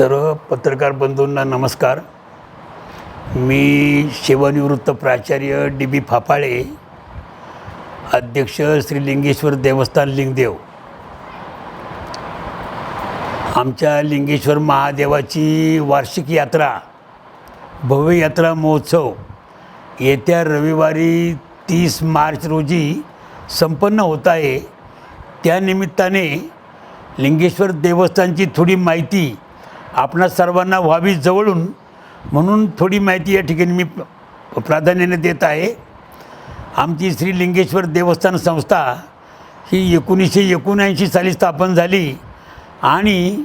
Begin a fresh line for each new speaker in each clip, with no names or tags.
सर्व पत्रकार बंधूंना नमस्कार. मी सेवानिवृत्त प्राचार्य डी बी फापाळे अध्यक्ष श्री लिंगेश्वर देवस्थान लिंगदेव. आमच्या लिंगेश्वर महादेवाची वार्षिक यात्रा भव्य यात्रा महोत्सव येत्या रविवारी तीस मार्च रोजी संपन्न होत आहे. त्यानिमित्ताने लिंगेश्वर देवस्थानची थोडी माहिती आपणा सर्वांना व्हावी जवळून म्हणून थोडी माहिती या ठिकाणी मी प्राधान्याने देत आहे. आमची श्री लिंगेश्वर देवस्थान संस्था ही एकोणीसशे एकोणऐंशी साली स्थापन झाली आणि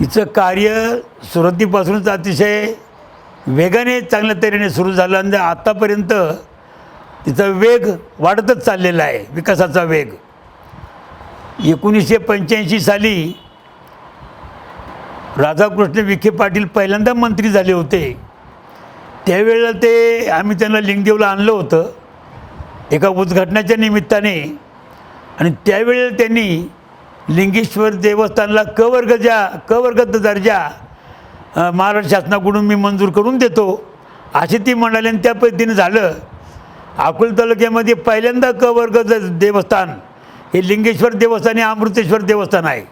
तिचं कार्य सुरुवातीपासूनच अतिशय वेगाने चांगल्या तऱ्हेने सुरू झालं आणि आत्तापर्यंत तिचा वेग वाढतच चाललेला आहे विकासाचा वेग. एकोणीसशे पंच्याऐंशी साली राधाकृष्ण विखे पाटील पहिल्यांदा मंत्री झाले होते. त्यावेळेला ते आम्ही त्यांना लिंगदेवला आणलं होतं. एका उद्घाटनाच्या निमित्ताने. आणि त्यावेळेला त्यांनी लिंगेश्वर देवस्थानला क वर्ग ज्या क दर्जा महाराष्ट्र शासनाकडून मी मंजूर करून देतो. असे ती म्हणाले आणि त्या पद्धतीने झालं. अकोल तालुक्यामध्ये पहिल्यांदा क वर्ग देवस्थान हे लिंगेश्वर देवस्थान हे अमृतेश्वर देवस्थान आहे.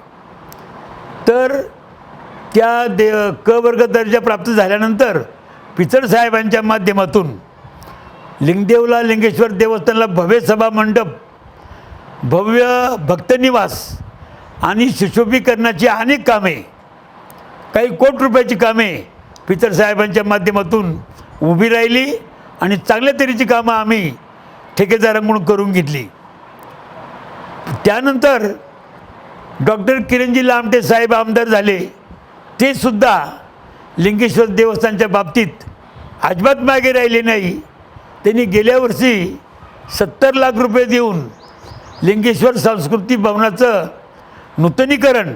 तर त्या दे क वर्ग दर्जा प्राप्त झाल्यानंतर पिचड साहेबांच्या माध्यमातून लिंगदेवला लिंगेश्वर देवस्थानला भव्य सभा मंडप भव्य भक्तनिवास आणि सुशोभीकरणाची अनेक कामे काही कोट रुपयाची कामे पिचड साहेबांच्या माध्यमातून उभी राहिली आणि चांगल्या तऱ्हेची कामं आम्ही ठेकेदारांकडून करून घेतली. त्यानंतर डॉक्टर किरणजी लामटे साहेब आमदार झाले. ते सुद्धा लिंगेश्वर देवस्थानच्या बाबतीत अजिबात मागे राहिले नाही. त्यांनी गेल्या वर्षी सत्तर लाख रुपये देऊन लिंगेश्वर सांस्कृतिक भवनाचं नूतनीकरण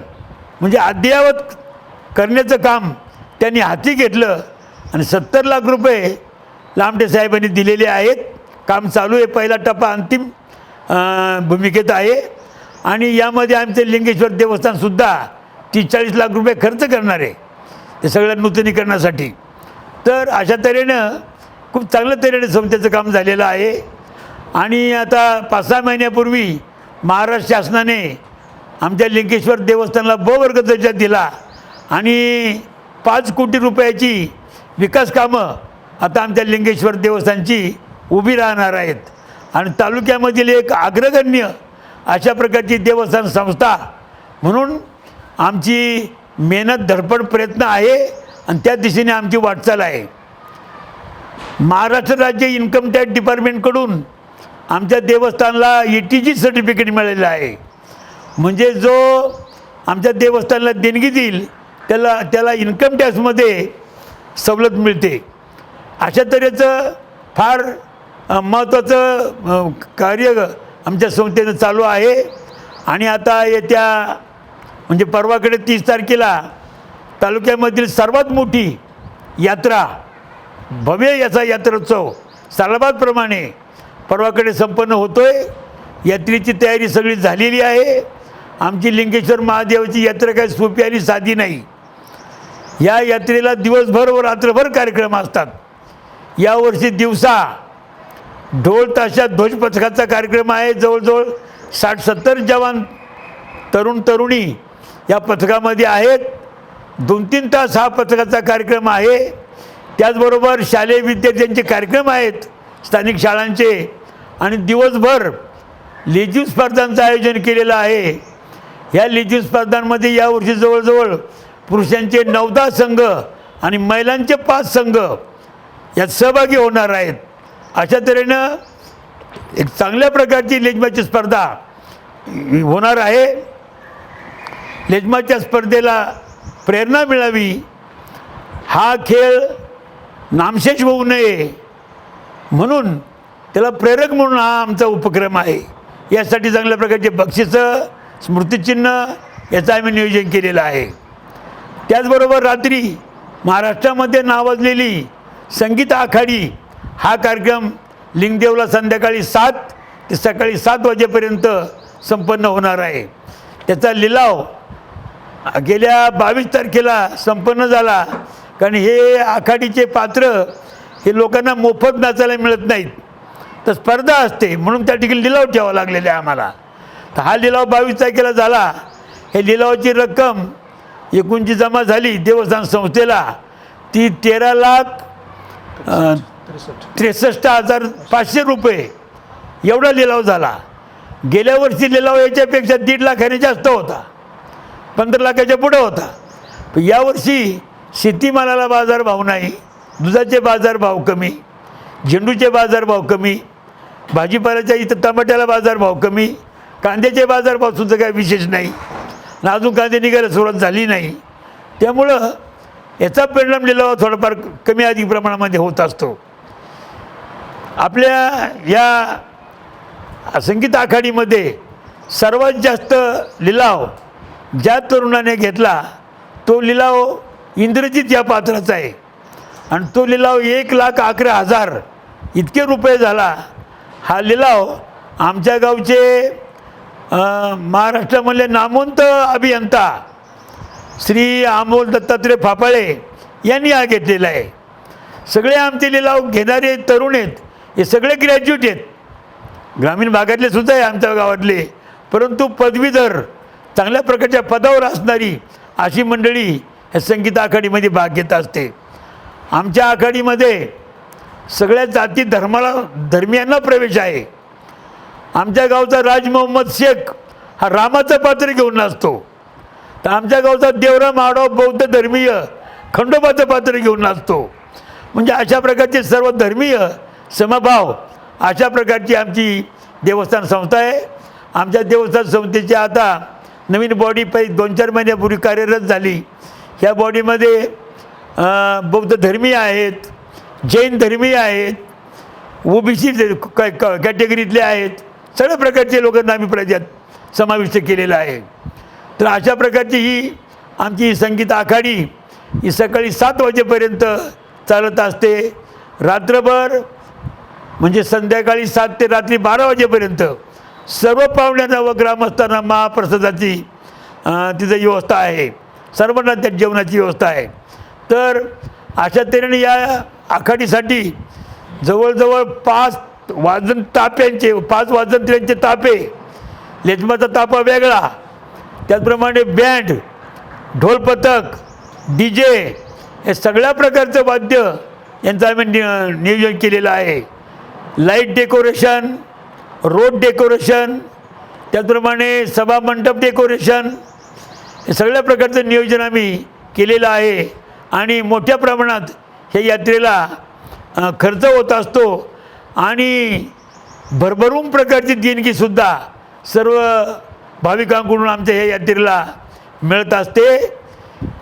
म्हणजे अद्ययावत करण्याचं काम त्यांनी हाती घेतलं आणि सत्तर लाख रुपये लामटे साहेबांनी दिलेले आहेत. काम चालू आहे पहिला टप्पा अंतिम भूमिकेत आहे. आणि यामध्ये आमचे लिंगेश्वर देवस्थानसुद्धा तीस चाळीस लाख रुपये खर्च करणार आहे ते सगळ्या नूतनीकरणासाठी. तर अशा तऱ्हेनं खूप चांगल्या तऱ्हेने संस्थेचं काम झालेलं आहे. आणि आता पाच सहा महिन्यापूर्वी महाराष्ट्र शासनाने आमच्या लिंगेश्वर देवस्थानला ब वर्ग दर्जा दिला. आणि पाच कोटी रुपयाची विकास कामं आता आमच्या लिंगेश्वर देवस्थानची उभी राहणार आहेत. आणि तालुक्यामधील एक अग्रगण्य अशा प्रकारची देवस्थान संस्था म्हणून आमची मेहनत धडपड प्रयत्न आहे आणि त्या दिशेने आमची वाटचाल आहे. महाराष्ट्र राज्य इन्कम टॅक्स डिपार्टमेंटकडून आमच्या देवस्थानला ई टी जी सर्टिफिकेट मिळालेलं आहे. म्हणजे जो आमच्या देवस्थानला देणगी देईल त्याला त्याला इन्कम टॅक्समध्ये सवलत मिळते. अशा तऱ्हेचं फार महत्त्वाचं कार्य आमच्या संस्थेनं चालू आहे. आणि आता येत्या म्हणजे परवाकडे तीस तारखेला तालुक्यामधील सर्वात मोठी यात्रा भव्य याचा यात्रोत्सव सालाबादप्रमाणे परवाकडे संपन्न होतो आहे यात्रेची तयारी सगळी झालेली आहे. आमची लिंगेश्वर महादेवाची यात्रा काही सोपी आणि साधी नाही. या यात्रेला दिवसभर व रात्रभर कार्यक्रम असतात. यावर्षी दिवसा ढोल ताशा ध्वजपथकाचा कार्यक्रम आहे. जवळजवळ साठ सत्तर जवान तरुण तरुणी या पथकामध्ये आहेत. दोन तीन तास हा पथकाचा कार्यक्रम आहे. त्याचबरोबर शालेय विद्यार्थ्यांचे कार्यक्रम आहेत. स्थानिक शाळांचे. आणि दिवसभर लेझिम स्पर्धांचं आयोजन केलेलं आहे. ह्या लेझिम स्पर्धांमध्ये यावर्षी जवळजवळ पुरुषांचे नवदा संघ आणि महिलांचे पाच संघ यात सहभागी होणार आहेत. अशा तऱ्हेनं एक चांगल्या प्रकारची लेजमाची स्पर्धा होणार आहे. लेजमाच्या स्पर्धेला प्रेरणा मिळावी. हा खेळ नामशेष होऊ नये. म्हणून त्याला प्रेरक म्हणून हा आमचा उपक्रम आहे. यासाठी चांगल्या प्रकारचे बक्षिसं स्मृतिचिन्ह याचं आम्ही नियोजन केलेलं आहे. त्याचबरोबर रात्री महाराष्ट्रामध्ये नावाजलेली संगीत आखाडी हा कार्यक्रम लिंगदेवला संध्याकाळी सात ते सकाळी सात वाजेपर्यंत संपन्न होणार आहे. त्याचा लिलाव गेल्या बावीस तारखेला संपन्न झाला. कारण हे आखाडीचे पात्र हे लोकांना मोफत नाचायला मिळत नाहीत. तर स्पर्धा असते म्हणून त्या ठिकाणी लिलाव ठेवावा लागलेला आहे आम्हाला. तर हा लिलाव बावीस तारखेला झाला. हे लिलावाची रक्कम एकूणची जमा झाली देवस्थान संस्थेला. ती तेरा लाख त्रेसष्ट हजार पाचशे रुपये एवढा लिलाव झाला. गेल्या वर्षी लिलाव याच्यापेक्षा दीड लाखाने जास्त होता. पंधरा लाखाच्या पुढं होता. पण यावर्षी शेतीमालाला बाजारभाव नाही दुधाचे बाजारभाव कमी झेंडूचे बाजारभाव कमी भाजीपाल्याच्या इथं टमाट्याला बाजारभाव कमी कांद्याचे बाजारभावसुद्धा काही विशेष नाही. आणि अजून कांदे निघायला सुरुवात झाली नाही. त्यामुळं याचा परिणाम लिलावा थोडाफार कमी अधिक प्रमाणामध्ये होत असतो. आपल्या या संगीत आखाडीमध्ये सर्वात जास्त लिलाव ज्या तरुणाने घेतला तो लिलाव इंद्रजित या पात्राचा आहे. आणि तो लिलाव एक लाख अकरा हजार इतके रुपये झाला. हा लिलाव आमच्या गावचे महाराष्ट्रामधले नामवंत अभियंता श्री अमोल दत्तात्रय फापाळे यांनी हा घेतलेला आहे. सगळे आमचे लिलाव घेणारे तरुण आहेत हे सगळे ग्रॅज्युएट आहेत. ग्रामीण भागातले सुद्धा आहे आमच्या गावातले. परंतु पदवीधर चांगल्या प्रकारच्या पदावर असणारी अशी मंडळी हे संगीत आखाडीमध्ये भाग घेत असते. आमच्या आखाडीमध्ये सगळ्या जाती धर्माला धर्मियांना प्रवेश आहे. आमच्या गावचा राज मोहम्मद शेख हा रामाचं पात्र घेऊन नाचतो तर आमच्या गावचा देवराम आडव बौद्ध धर्मीय खंडोबाचं पात्र घेऊन नाचतो म्हणजे अशा प्रकारचे सर्व धर्मीय समभाव अशा प्रकारची आमची देवस्थान संस्था आहे. आमच्या देवस्थान संस्थेची आता नवीन बॉडी पै दोन चार महिन्यापूर्वी कार्यरत झाली. ह्या बॉडीमध्ये बौद्ध धर्मीय आहेत जैन धर्मीय आहेत ओबीसी कॅटेगरीतले आहेत. सगळ्या प्रकारचे लोकांना आम्ही प्रजात समाविष्ट केलेला आहे. तर अशा प्रकारची ही आमची संगीत आखाडी ही सकाळी सात वाजेपर्यंत चालत असते. रात्रभर म्हणजे संध्याकाळी सात ते रात्री बारा वाजेपर्यंत सर्व पाहुण्यांना व ग्रामस्थांना महाप्रसादाची तिथं व्यवस्था आहे. सर्वांना त्या जेवणाची व्यवस्था आहे. तर अशा तऱ्हेने या आखाडीसाठी जवळजवळ पाच वाजन ताप्यांचे पाच वाजंत्र्यांचे तापे लेजमाचा तापा वेगळा. त्याचप्रमाणे बँड ढोल पथक डी जे हे सगळ्या प्रकारचं वाद्य यांचं आम्ही नि नियोजन केलेलं आहे. लाइट डेकोरेशन रोड डेकोरेशन त्याचप्रमाणे सभामंडप डेकोरेशन हे सगळ्या प्रकारचं नियोजन आम्ही केलेलं आहे. आणि मोठ्या प्रमाणात ह्या यात्रेला खर्च होत असतो. आणि भरभरून प्रकारची देणगीसुद्धा सर्व भाविकांकडून आमच्या ह्या यात्रेला मिळत असते.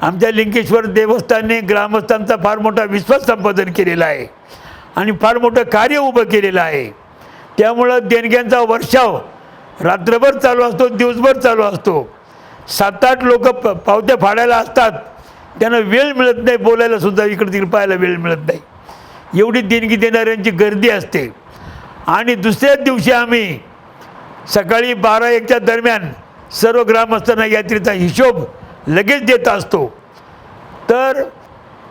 आमच्या लिंकेश्वर देवस्थानने ग्रामस्थांचा फार मोठा विश्वास संपादन केलेला आहे. आणि फार मोठं कार्य उभं केलेलं आहे. त्यामुळं देणग्यांचा वर्षाव रात्रभर चालू असतो दिवसभर चालू असतो. सात आठ लोक प पावत्या फाडायला असतात. त्यांना वेळ मिळत नाही बोलायला सुद्धा इकडे तिकडे पाहायला वेळ मिळत नाही. एवढी देणगी देणाऱ्यांची गर्दी असते. आणि दुसऱ्याच दिवशी आम्ही सकाळी बारा एकच्या दरम्यान सर्व ग्रामस्थांना यात्रेचा हिशोब लगेच देत असतो. तर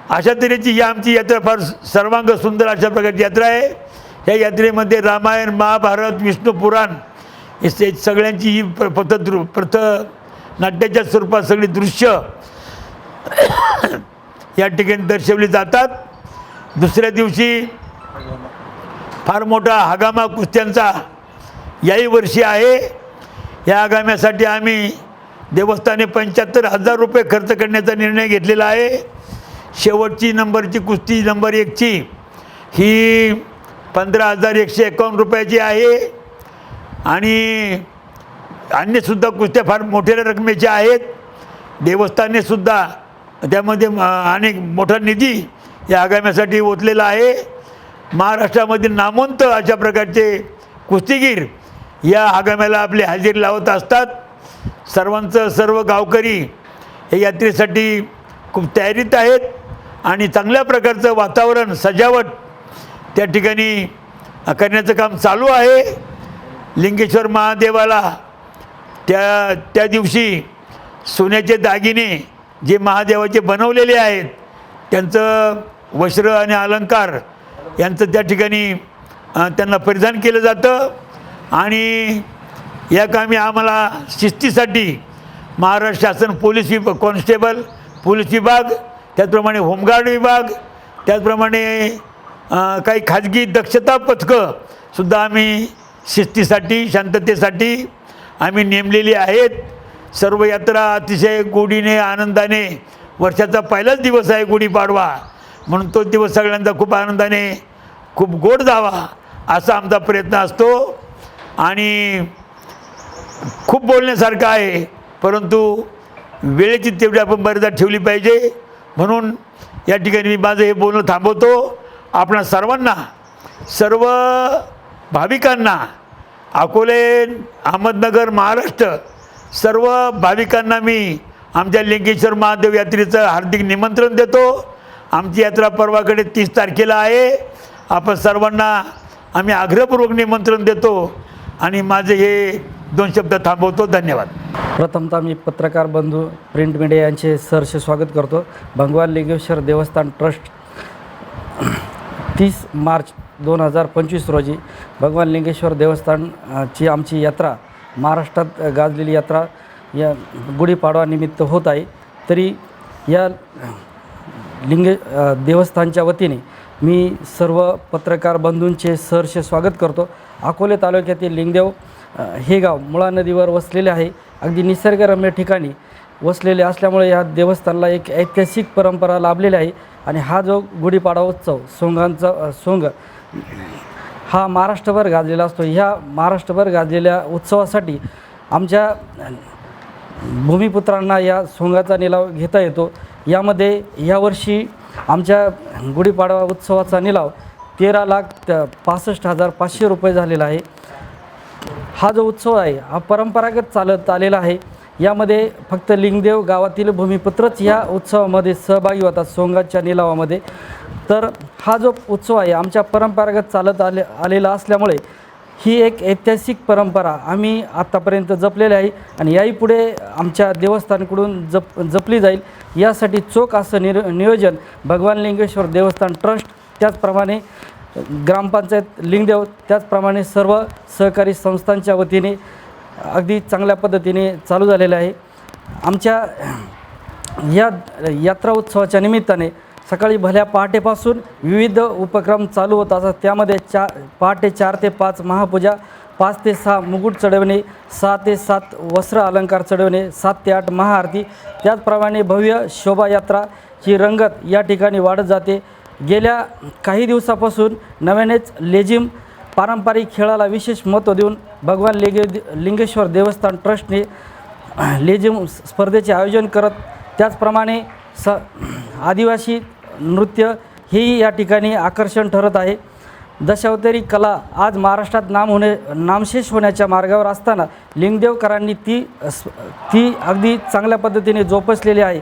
अशा तऱ्हेची ही आमची यात्रा फार सर्वांग सुंदर अशा प्रकारची यात्रा आहे. या यात्रेमध्ये रामायण महाभारत विष्णू पुराण हे सगळ्यांची ही प्र पथ दृ प्रथ नाट्याच्या स्वरूपात सगळी दृश्य या ठिकाणी दर्शवली जातात. दुसऱ्या दिवशी फार मोठा हगामा कुस्त्यांचा याही वर्षी आहे. या आगाम्यासाठी आम्ही देवस्थाने पंच्याहत्तर हजार रुपये खर्च करण्याचा निर्णय घेतलेला आहे. शेवटची नंबरची कुस्ती नंबर एकची ही पंधरा हजार एकशे एकावन्न रुपयाची आहे. आणि अन्यसुद्धा कुस्त्या फार मोठ्या रकमेच्या आहेत. देवस्थानेसुद्धा त्यामध्ये अनेक मोठा निधी या आगाम्यासाठी ओतलेला आहे. महाराष्ट्रामधील नामवंत अशा प्रकारचे कुस्तीगीर या आगाम्याला आपली हजेरी लावत असतात. सर्वांचं सर्व गावकरी हे यात्रेसाठी खूप तयारीत आहेत. आणि चांगल्या प्रकारचं वातावरण सजावट त्या ठिकाणी करण्याचं काम चालू आहे. लिंगेश्वर महादेवाला त्या त्या दिवशी सोन्याचे दागिने जे महादेवाचे बनवलेले आहेत त्यांचं वस्त्र आणि अलंकार यांचं त्या ठिकाणी त्यांना परिधान केलं जातं. आणि या कामी आम्हाला शिस्तीसाठी महाराष्ट्र शासन पोलीस विभ कॉन्स्टेबल पोलीस विभाग त्याचप्रमाणे होमगार्ड विभाग त्याचप्रमाणे काही खाजगी दक्षता पथकं सुद्धा आम्ही शिस्तीसाठी शांततेसाठी आम्ही नेमलेली आहेत. सर्व यात्रा अतिशय गोडीने आनंदाने वर्षाचा पहिलाच दिवस आहे गुढीपाडवा म्हणून तो दिवस सगळ्यांचा खूप आनंदाने खूप गोड जावा असा आमचा प्रयत्न असतो. आणि खूप बोलण्यासारखं आहे परंतु वेळेची तेवढी आपण मर्यादा ठेवली पाहिजे. म्हणून या ठिकाणी मी माझं हे बोलणं थांबवतो. आपणा सर्वांना सर्व भाविकांना अकोले अहमदनगर महाराष्ट्र सर्व भाविकांना मी आमच्या लिंगेश्वर महादेव यात्रेचं हार्दिक निमंत्रण देतो. आमची यात्रा परवाकडे तीस तारखेला आहे. आपण सर्वांना आम्ही आग्रहपूर्वक निमंत्रण देतो आणि माझे हे दोन शब्द थांबवतो. धन्यवाद.
प्रथमतः मी पत्रकार बंधू प्रिंट मीडिया यांचे सहर्ष स्वागत करतो. भगवान लिंगेश्वर देवस्थान ट्रस्ट तीस मार्च दोन हजार पंचवीस रोजी भगवान लिंगेश्वर देवस्थान ची आमची यात्रा महाराष्ट्रात गाजलेली यात्रा या गुढीपाडवानिमित्त होत आहे. तरी या लिंगे देवस्थानच्या वतीने मी सर्व पत्रकार बंधूंचे सहर्ष स्वागत करतो. अकोले तालुक्यातील लिंगदेव हे गाव मुळा नदीवर वसलेले आहे. अगदी निसर्गरम्य ठिकाणी वसलेले असल्यामुळे या देवस्थानला एक ऐतिहासिक परंपरा लाभलेली आहे. आणि हा जो गुढीपाडवा उत्सव सोंगांचा सोंग हा महाराष्ट्रभर गाजलेला असतो. ह्या महाराष्ट्रभर गाजलेल्या उत्सवासाठी आमच्या भूमिपुत्रांना या सोंगाचा निलाव घेता येतो. यामध्ये यावर्षी आमच्या गुढीपाडवा उत्सवाचा निलाव तेरा लाख पासष्ट हजार पाचशे रुपये झालेला आहे. हा जो उत्सव आहे हा परंपरागत चालत आलेला आहे. यामध्ये फक्त लिंगदेव गावातील भूमिपुत्रच या उत्सवामध्ये सहभागी होतात सोंगाच्या निलावामध्ये. तर हा जो उत्सव आहे आमच्या परंपरागत चालत आले आलेला असल्यामुळे ही एक ऐतिहासिक परंपरा आम्ही आत्तापर्यंत जपलेली आहे आणि याही पुढे आमच्या देवस्थानकडून जप जपली जाईल. यासाठी चोख असं निर नियोजन भगवान लिंगेश्वर देवस्थान ट्रस्ट त्याचप्रमाणे ग्रामपंचायत लिंगदेव त्याचप्रमाणे सर्व सहकारी संस्थांच्या वतीने अगदी चांगल्या पद्धतीने चालू झालेलं आहे. आमच्या या यात्रा उत्सवाच्या निमित्ताने सकाळी भल्या पहाटेपासून विविध उपक्रम चालू होत असतात. त्यामध्ये चा पहाटे चार ते पाच महापूजा पाच ते सहा मुकुट चढवणे सहा ते सात वस्त्र अलंकार चढवणे सात ते आठ महाआरती त्याचप्रमाणे भव्य शोभायात्रा ही रंगत या ठिकाणी वाढत जाते. गेल्या काही दिवसापासून नव्यानेच लेझिम पारंपरिक खेळाला विशेष महत्त्व देऊन भगवान लिंगे लिंगेश्वर देवस्थान ट्रस्टने लेझिम स्पर्धेचे आयोजन करत त्याचप्रमाणे स आदिवासी नृत्य हेही या ठिकाणी आकर्षण ठरत आहे. दशावतारी कला आज महाराष्ट्रात नाम होणे नामशेष होण्याच्या मार्गावर असताना लिंगदेवकरांनी ती ती अगदी चांगल्या पद्धतीने जोपासलेली आहे.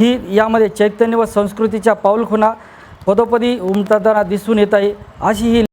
ही यामध्ये चैतन्य व संस्कृतीच्या पाऊलखुणा पदोपदी उमटताना दिसून येत आहे. अशी ही